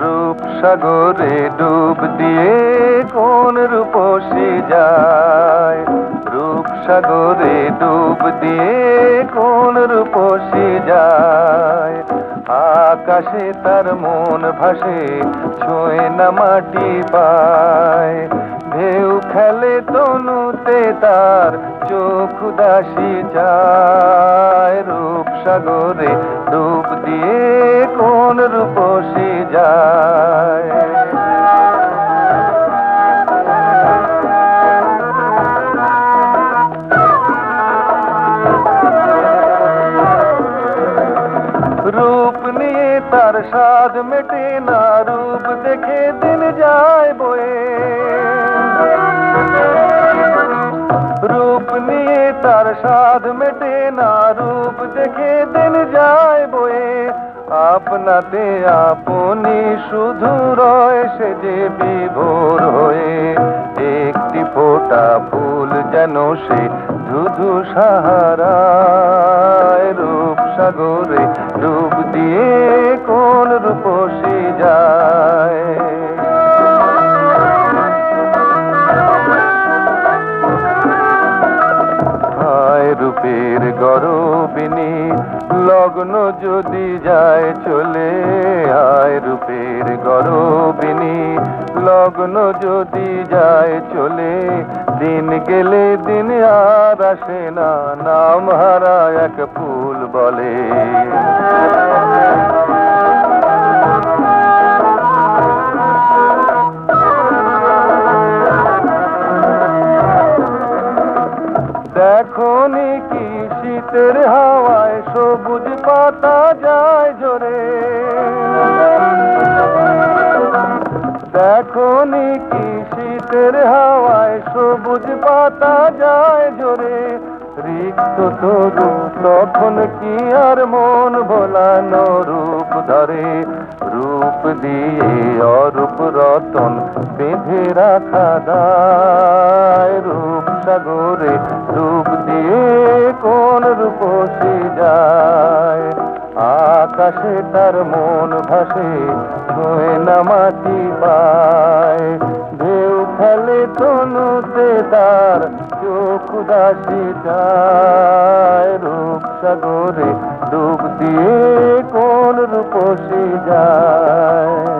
রূপসাগরে ডুব দিয়ে কোন রূপসী যায়? রূপসাগরে ডুব দিয়ে কোন রূপসী যায়। আকাশে তার মন ভাসে, ছুঁয়ে না মাটি পায়। ঢেউ খেলে তনুতে তার চোখ উদাসী যায়। রূপসাগরে ডুব দিয়ে কোন রূপসী যায়। তার স্বাদ মেটে না, রূপ দেখে দিন যায় বয়ে। রূপ নিয়ে তার স্বাদ মেটে না, রূপ দেখে দিন যায় বয়ে। আপনাতে আপনি শুধু রয় সে যে বিভোর হয়ে। একটি ফোঁটা ফুল যেন সে ধুধু সাহারায় রূপ সাগরে ডুব দিয়ে রূপসী যায়। রূপের গরবিনী, লগ্ন যদি যায় চলে, হায় রূপের গরবিনী, লগ্ন যদি যায় চলে, দিন গেলে দিন আর আসে না, নাম হারা এক ফুল বলে। শীতের হাওয়ায় সবুজ পাতা যায় জোরে দেখো কি শীতের হাওয়ায় সবুজ পাতা যায় জোরে রিক্ত তরু, তখন কি আর মন ভোলানো রূপ ধরে? রূপ দিয়ে অরূপ রতন বেঁধে রাখা দায় রূপ সাগরে রূপ দিয়ে কোন রূপসী যায় আকাশে তার মন ভাসে ছুঁয়ে না মাটি পায় ঢেউ খেলে তনুতে তার চোখ উদাসী যায় রূপ সাগরে ডুব দিয়ে মন রূপসী যায়।